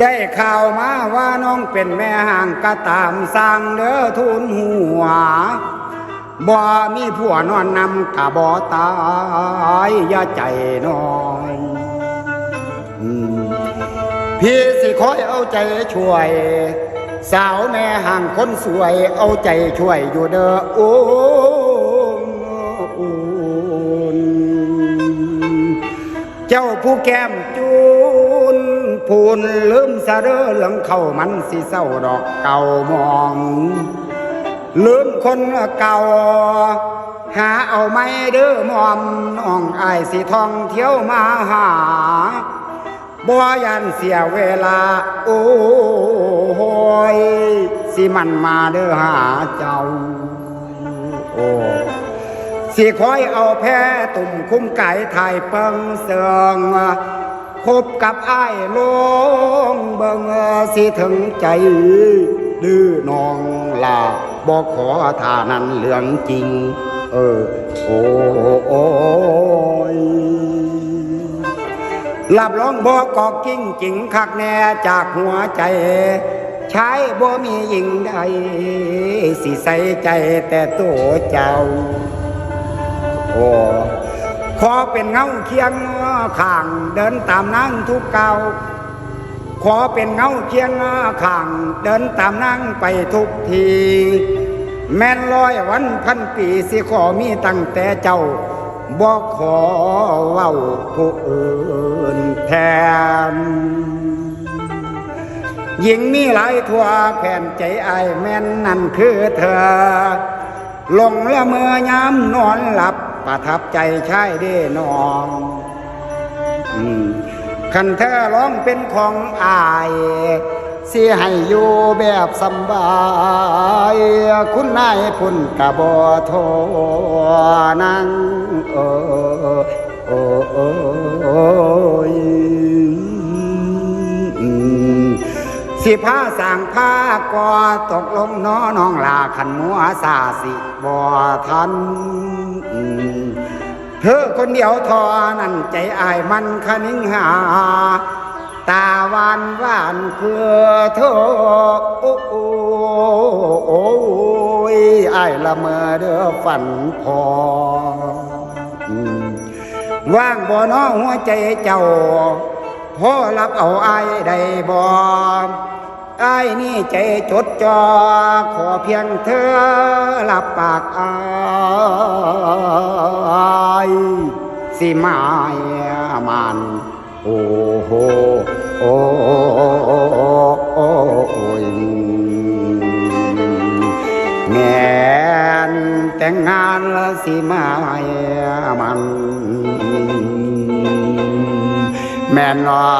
ได้ข่าวมาว่าน้องเป็นแม่ห่างก็ตามสร้างเด้อทุนหัวบ่มีผัวนอนนำกะบ่ตายอย่าใจน้อยพี่สิคอยเอาใจช่วย สาวแม่ห่างคนสวยเอาใจช่วยอยู่เด้อโอ้ เจ้าผู้แก้มจูนพูนลืมสะเด้อเหลืองเข้ามันสิเศร้าดอกเก่ามองลืมคนเก่า หาเอาไม่เด้อมอมน้องอายสิทองเที่ยวมาหาบ่ยันเสียเวลา โอ้โหยสิมันมาเด้อหาเจ้า โอ้ สิคอยเอาแพ้ตุ่มคุ้มไก่ถ่ายเปิงเสืองคบกับอ้ายลงเบิงสิถึงใจดื้อนองลาบอกขอทานั้นเรื่องจริง เออ โอ้โอ้ยรับรองบอกกอกกิ้งจริงคักแน่จากหัวใจใช้บ่มีหญิงใดสิใส่ใจแต่ตัวเจ้า โอ้ขอเป็นเงาเคียงข้างเดินตามนางทุกเก่าขอเป็นเงาเคียงข้างเดินตามนางไปทุกที แม่นร้อยวันพันปีสิขอมีตั้งแต่เจ้าบอกขอเว้าผู้อื่นแทนยิงมีหลายทั่วแผ่นใจไอแม่นนั่นคือเธอ ลงละเมื่อยามนอนหลับ ประทับใจใชายเด้นองคันเธอร้องเป็นของอายเสิให้อยู่แบบสบาย คุณนายพุ่นกะบอโทนังโอโอโอ้ยอืมสิผ้าสางผ้าก่อตกลงน้อน้องลาขันมัวสาสิบ่ทันอื เธอคนเดียวทอนั่นใจอายมันคนิ่งหา ตาหวานหวานคือเธอโอ้โอ้โอ้ยอายละเมอเด้อฝันพอว่างบ่น้อหัวใจเจ้าพ่อรับเอาอายได้บ่อายนี่ใจจดจ่อขอเพียงเธอรับปากอาย สิมายมันโอ้โหโอ้โอ้โอยแม่นแต่งงานละสิมาให้มันแม่นว่า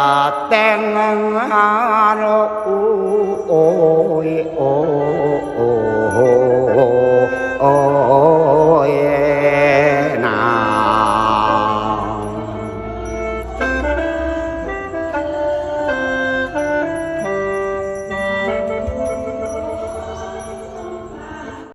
แต่งงานโอ้ยโอ้